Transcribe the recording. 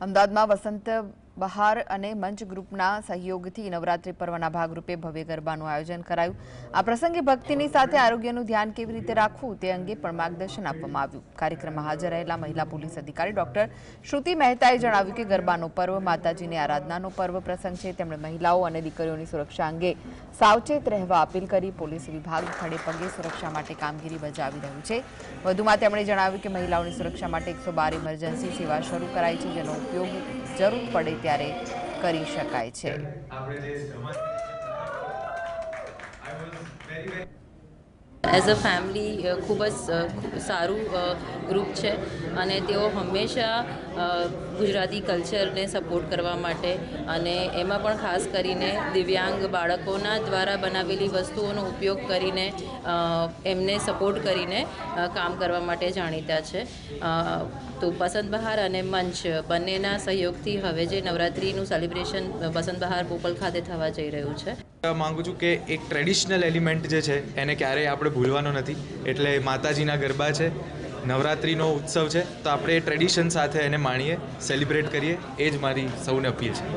અમદાવાદમાં વસંત બહાર અને મંચ ગ્રુપના સહયોગથી નવરાત્રિ પર્વના ભાગરૂપે ભવ્ય ગરબાનું આયોજન કરાયું. આ પ્રસંગે ભક્તિની સાથે આરોગ્યનું ધ્યાન કેવી રીતે રાખવું તે અંગે પણ માર્ગદર્શન આપવામાં આવ્યું. કાર્યક્રમમાં હાજર રહેલા મહિલા પોલીસ અધિકારી ડોક્ટર શ્રુતિ મહેતાએ જણાવ્યું કે ગરબાનો પર્વ માતાજીની આરાધનાનો પર્વ પ્રસંગ છે. તેમણે મહિલાઓ અને દીકરીઓની સુરક્ષા અંગે સાવચેત રહેવા અપીલ કરી પોલીસ વિભાગ ખડે પગે સુરક્ષા માટે કામગીરી બજાવી રહ્યું છે. વધુમાં તેમણે જણાવ્યું કે મહિલાઓની સુરક્ષા માટે એકસો બાર ઇમરજન્સી સેવા શરૂ કરાઈ છે, જેનો ઉપયોગ જરૂર પડે ત્યારે કરી શકાય છે. એઝ અ ફેમિલી ખૂબ જ સારું ગ્રુપ છે. અને તેઓ હંમેશા ગુજરાતી કલ્ચરને સપોર્ટ કરવા માટે અને એમાં પણ ખાસ કરીને દિવ્યાંગ બાળકોના દ્વારા બનાવેલી વસ્તુઓનો ઉપયોગ કરીને એમને સપોર્ટ કરીને કામ કરવા માટે જાણીતા છે. તો બસંત બહાર અને મંચ બંનેના સહયોગથી હવે જે નવરાત્રિનું સેલિબ્રેશન બસંત બહાર પોપલ ખાતે થવા જઈ રહ્યું છે. માંગુ છું કે એક ટ્રેડિશનલ એલિમેન્ટ જે છે, એને ક્યારેય આપણે ભૂલવાનો નથી. એટલે માતાજીના ગરબા છે, નવરાત્રિનો ઉત્સવ છે, તો આપણે એ ટ્રેડિશન સાથે એને માણીએ સેલિબ્રેટ કરીએ, એ જ મારી સૌને અપીલ છે.